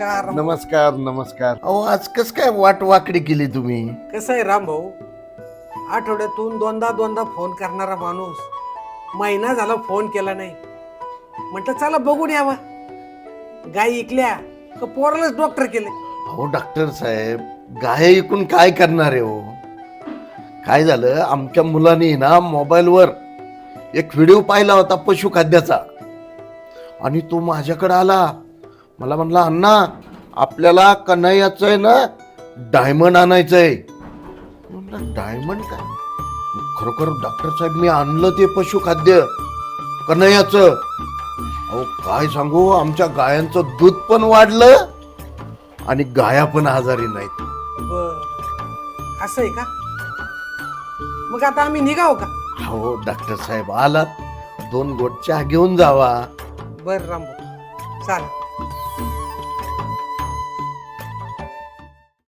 नमस्कार. नमस्कार नमस्कार. अहो आज कस काय वाट वाकडी केली तुम्ही? कसं आहे राम भाऊ? आठवड्यातून दोनदा दोनदा फोन करणारा माणूस महिना झाला फोन केला नाही. म्हटलं चला बघून यावा. गाय इकल्या का पोरालाच डॉक्टर केले अहो डॉक्टर साहेब गाय ऐकून काय करणार आहे हो? काय झालं? आमच्या मुलाने ना मोबाईलवर एक व्हिडिओ पाहिला होता पशुखाद्याचा. आणि तो माझ्याकडे आला. मला म्हणला अण्णा आपल्याला कन्हैयाचं आहे ना डायमंड आणायचं आहे म्हणलं डायमंड काय? खरोखर डॉक्टर साहेब मी आणलं ते पशुखाद्य कन्हैयाचं. अहो काय सांगू आमच्या गायांचं दूध पण वाढलं आणि गाया पण आजारी नाहीत. बर. असं आहे का? मग आता आम्ही निघाव का? हो डॉक्टर साहेब आलात. दोन गोट चहा घेऊन जावा. बर राम चालेल.